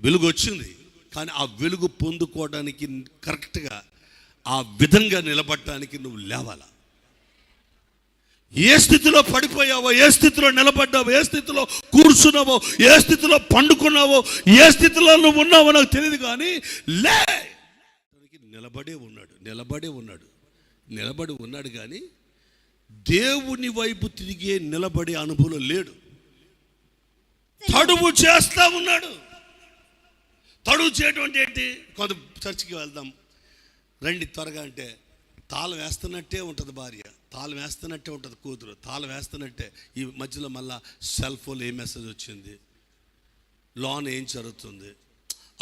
వెలుగు వచ్చింది. కానీ ఆ వెలుగు పొందుకోవడానికి కరెక్ట్గా ఆ విధంగా నిలబడటానికి నువ్వు లేవాలా? ఏ స్థితిలో పడిపోయావో ఏ స్థితిలో నిలబడ్డావో ఏ స్థితిలో కూర్చున్నావో ఏ స్థితిలో పండుకున్నావో ఏ స్థితిలో నువ్వు ఉన్నావో నాకు తెలియదు కానీ లే! నిలబడే ఉన్నాడు నిలబడే ఉన్నాడు నిలబడి ఉన్నాడు కానీ దేవుని వైపు తిరిగే నిలబడే అనుభవం లేడు. తడువు చేస్తా ఉన్నాడు. తడువు చేయటం అంటే ఏంటి? కొంత చర్చికి వెళ్దాం. రండి త్వరగా అంటే తాళం వేస్తున్నట్టే ఉంటుంది భార్య. తాళం వేస్తున్నట్టే ఉంటుంది కూతురు. తాళం వేస్తున్నట్టే. ఈ మధ్యలో మళ్ళా సెల్ ఫోన్ ఏ మెసేజ్ వచ్చింది? లోన్ ఏం జరుగుతుంది?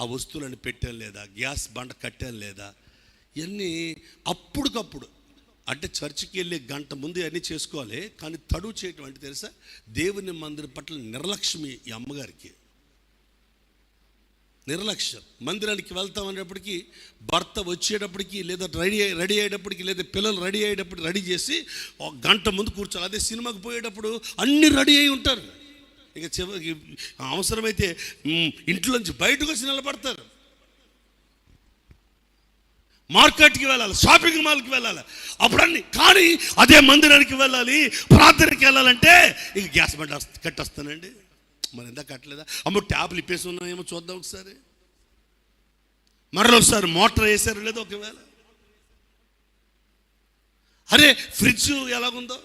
ఆ వస్తువులను పెట్టాను లేదా? గ్యాస్ బండ కట్టాను లేదా? ఇవన్నీ అప్పుడుకప్పుడు అంటే చర్చికి వెళ్ళి గంట ముందు అన్నీ చేసుకోవాలి. కానీ తడువు చేయటం అంటే తెలుసా? దేవుని మందిరం పట్ల నిర్లక్ష్మి ఈ అమ్మగారికి. నిర్లక్ష్యం. మందిరానికి వెళ్తామనేటప్పటికీ భర్త వచ్చేటప్పటికి లేదా రెడీ రెడీ అయ్యేటప్పటికి లేదా పిల్లలు రెడీ అయ్యేటప్పుడు రెడీ చేసి ఒక గంట ముందు కూర్చోాలి అదే సినిమాకి పోయేటప్పుడు అన్నీ రెడీ అయి ఉంటారు. ఇక చివరికి అవసరమైతే ఇంట్లోంచి బయటకు వచ్చి నిలబడతారు. మార్కెట్కి వెళ్ళాలి షాపింగ్ మాల్కి వెళ్ళాలి. అప్పుడన్నీ కానీ అదే మందిరానికి వెళ్ళాలి ప్రార్థనకి వెళ్ళాలంటే ఇక గ్యాస్ బండ కట్టేస్తానండి కట్టొస్తానండి. మరి ఎంత కట్టలేదా? అమ్మో ట్యాబ్లు ఇప్పేసి ఉన్నాయేమో చూద్దాం ఒకసారి. మరలా ఒకసారి మోటార్ వేసారు లేదో ఒకవేళ. అరే ఫ్రిడ్జ్ ఎలాగుందో?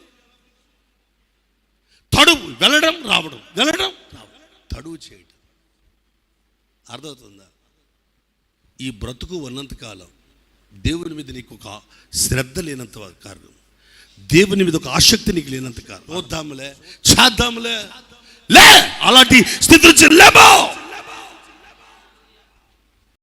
తడువు వెళ్ళడం రావడం వెళ్ళడం రావడం. తడువు చేయడం అర్థమవుతుందా? ఈ బ్రతుకు ఉన్నంతకాలం దేవుని మీద నీకు ఒక శ్రద్ధ లేనంత కారణం. దేవుని మీద ఒక ఆసక్తి నీకు లేనంత కారణం. చూద్దాములే చేద్దాములే లే! అలాంటి స్థితి నుంచి లేబో